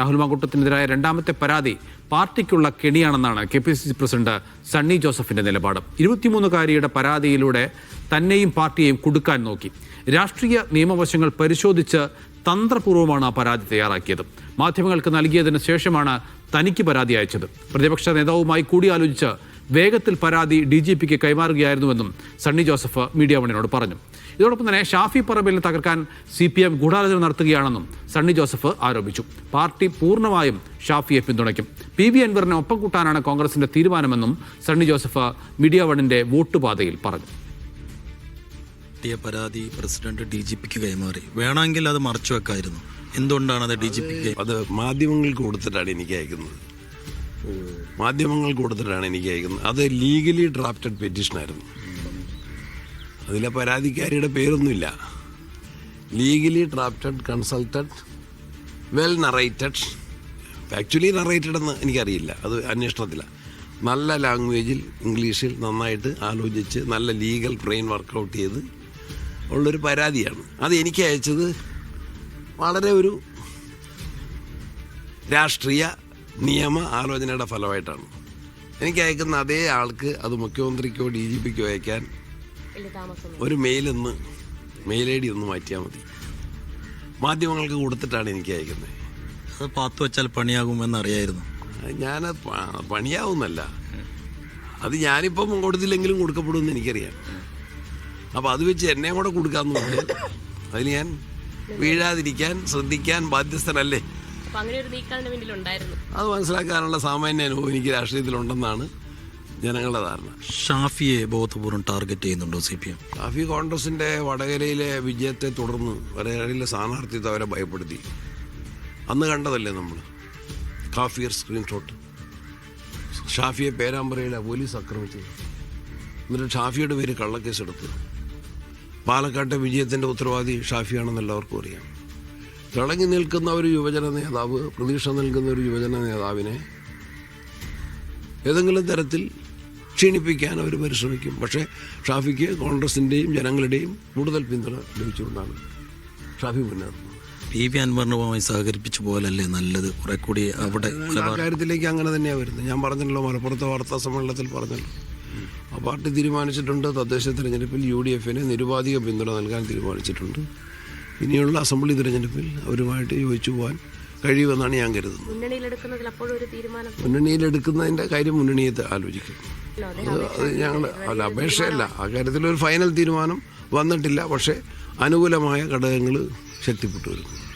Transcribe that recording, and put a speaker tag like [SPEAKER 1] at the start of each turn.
[SPEAKER 1] രാഹുൽ മാങ്കൂട്ടത്തിനെതിരായ രണ്ടാമത്തെ പരാതി പാർട്ടിക്കുള്ള കെണിയാണെന്നാണ് K P C C president Sunny ജോസഫിന്റെ നിലപാട്. ഇരുപത്തിമൂന്നുകാരിയുടെ പരാതിയിലൂടെ തന്നെയും പാർട്ടിയെയും കുടുക്കാൻ നോക്കി. രാഷ്ട്രീയ നിയമവശങ്ങൾ പരിശോധിച്ച് തന്ത്രപൂർവമാണ് ആ പരാതി തയ്യാറാക്കിയത്. മാധ്യമങ്ങൾക്ക് നൽകിയതിന് ശേഷമാണ് തനിക്ക് പരാതി അയച്ചത്. പ്രതിപക്ഷ നേതാവുമായി കൂടിയാലോചിച്ച് വേഗത്തിൽ പരാതി ഡി ജി പിക്ക് കൈമാറുകയായിരുന്നുവെന്നും സണ്ണി ജോസഫ് മീഡിയ വണിനോട് പറഞ്ഞു. ഇതോടൊപ്പം തന്നെ ഷാഫി പറമ്പിലിനെ തകർക്കാൻ സി പി എം ഗൂഢാലോചന നടത്തുകയാണെന്നും സണ്ണി ജോസഫ് ആരോപിച്ചു. പാർട്ടി പൂർണമായും ഷാഫിയെ പിന്തുണയ്ക്കും. പി വി അൻവറിനെ ഒപ്പം കൂട്ടാനാണ് കോൺഗ്രസിന്റെ തീരുമാനമെന്നും സണ്ണി ജോസഫ് മീഡിയ വണിന്റെ വോട്ടുപാതയിൽ പറഞ്ഞു.
[SPEAKER 2] കിട്ടിയ പരാതി പ്രസിഡന്റ് ഡി ജി പിക്ക് കൈമാറി. വേണമെങ്കിൽ അത് മറച്ചു വെക്കായിരുന്നു. എന്തുകൊണ്ടാണ് അത് ഡി ജി പിക്ക്
[SPEAKER 3] അത് മാധ്യമങ്ങൾക്ക് കൊടുത്തിട്ടാണ് എനിക്ക് അയക്കുന്നത്. മാധ്യമങ്ങൾക്ക് കൊടുത്തിട്ടാണ് എനിക്ക് അയക്കുന്നത്. അത് ലീഗലി ഡ്രാഫ്റ്റഡ് പെറ്റീഷനായിരുന്നു അതിലെ പരാതിക്കാരിയുടെ പേരൊന്നുമില്ല. Legally drafted consulted well narrated actually narrated എന്ന് എനിക്കറിയില്ല. അത് അന്വേഷണത്തിലാണ് നല്ല ലാംഗ്വേജിൽ ഇംഗ്ലീഷിൽ നന്നായിട്ട് ആലോചിച്ച് നല്ല ലീഗൽ ബ്രെയിൻ വർക്കൗട്ട് ചെയ്ത് ഉള്ളൊരു പരാതിയാണ്. അത് എനിക്ക് അയച്ചത് വളരെ ഒരു രാഷ്ട്രീയ നിയമ ആലോചനയുടെ ഫലമായിട്ടാണ്. എനിക്ക് അയക്കുന്ന അതേ ആൾക്ക് അത് മുഖ്യമന്ത്രിക്കോ ഡി ജി പിക്കോ അയക്കാൻ ഒരു മെയിലൊന്ന് മെയിൽ ഐ ഡി ഒന്ന് മാറ്റിയാൽ മതി. മാധ്യമങ്ങൾക്ക് കൊടുത്തിട്ടാണ് എനിക്ക് അയക്കുന്നത്.
[SPEAKER 2] അത് പാത്തു വെച്ചാൽ പണിയാകുമെന്ന് അറിയായിരുന്നു.
[SPEAKER 3] ഞാൻ പണിയാവുന്നല്ല. അത് ഞാനിപ്പം കൊടുത്തില്ലെങ്കിലും കൊടുക്കപ്പെടുമെന്ന് എനിക്കറിയാം. അപ്പോൾ അത് വെച്ച് എന്നെ കൂടെ കൊടുക്കാമെന്ന് പറഞ്ഞാൽ അതിൽ ഞാൻ വീഴാതിരിക്കാൻ ശ്രദ്ധിക്കാൻ ബാധ്യസ്ഥനല്ലേ?
[SPEAKER 4] അപ്പൊ അങ്ങനെ ഒരു നീക്കം അതിന്റെ പിന്നിലുണ്ടായിരുന്നു
[SPEAKER 3] അത് മനസ്സിലാക്കാനുള്ള സാമാന്യ അനുഭവം എനിക്ക് രാഷ്ട്രീയത്തിലുണ്ടെന്നാണ് ജനങ്ങളുടെ ധാരണ.
[SPEAKER 2] ഷാഫിയെ ബോധപൂർവം ടാർഗറ്റ് ചെയ്യുന്നുണ്ടോ സി പി എം?
[SPEAKER 3] ഷാഫി കോൺഗ്രസിന്റെ വടകരയിലെ വിജയത്തെ തുടർന്ന് വടകരയിലെ സ്ഥാനാർത്ഥിത്വം അവരെ ഭയപ്പെടുത്തി. അന്ന് കണ്ടതല്ലേ നമ്മൾ? കാഫിയർ സ്ക്രീൻഷോട്ട്. ഷാഫിയെ പേരാമ്പ്രയിലെ പോലീസ് ആക്രമിച്ചത്. എന്നിട്ട് ഷാഫിയുടെ പേര് കള്ളക്കേസ് എടുത്തു പാലക്കാട്ടെ വിജയത്തിന്റെ ഉത്തരവാദി ഷാഫിയാണെന്ന് എല്ലാവർക്കും അറിയാം. തിളങ്ങി നിൽക്കുന്ന ഒരു യുവജന നേതാവ് പ്രതീക്ഷ നൽകുന്ന ഒരു യുവജന നേതാവിനെ ഏതെങ്കിലും തരത്തിൽ ക്ഷീണിപ്പിക്കാൻ അവർ പരിശ്രമിക്കും. പക്ഷേ ഷാഫിക്ക് കോൺഗ്രസിന്റെയും ജനങ്ങളുടെയും കൂടുതൽ പിന്തുണ ലഭിച്ചുകൊണ്ടാണ് ഷാഫി മുന്നേറുന്നത്.
[SPEAKER 2] പി. വി. അൻവറിനുമായി സഹകരിപ്പിച്ചു പോലല്ലേ നല്ലത്? കുറെ കൂടി അവിടെ
[SPEAKER 3] കാര്യത്തിലേക്ക് അങ്ങനെ തന്നെയാണ് വരുന്നത്. ഞാൻ പറഞ്ഞല്ലോ മലപ്പുറത്തെ വാർത്താ സമ്മേളനത്തിൽ പറഞ്ഞല്ലോ. ആ പാർട്ടി തീരുമാനിച്ചിട്ടുണ്ട്. തദ്ദേശ തെരഞ്ഞെടുപ്പിൽ യു ഡി എഫിന് നിരുപാധിക പിന്തുണ നൽകാൻ തീരുമാനിച്ചിട്ടുണ്ട്. ഇനിയുള്ള അസംബ്ലി തിരഞ്ഞെടുപ്പിൽ അവരുമായിട്ട് യോജിച്ചു പോകാൻ കഴിയുമെന്നാണ് ഞാൻ കരുതുന്നത്. മുന്നണിയിലെടുക്കുന്നതിന്റെ കാര്യം മുന്നണിയെ ആലോചിക്കും. അത് അത് ഞങ്ങൾ അല്ല അപേക്ഷയല്ല. ആ കാര്യത്തിൽ ഒരു ഫൈനൽ തീരുമാനം വന്നിട്ടില്ല. പക്ഷേ അനുകൂലമായ ഘടകങ്ങൾ ശക്തിപ്പെട്ടു വരുന്നു.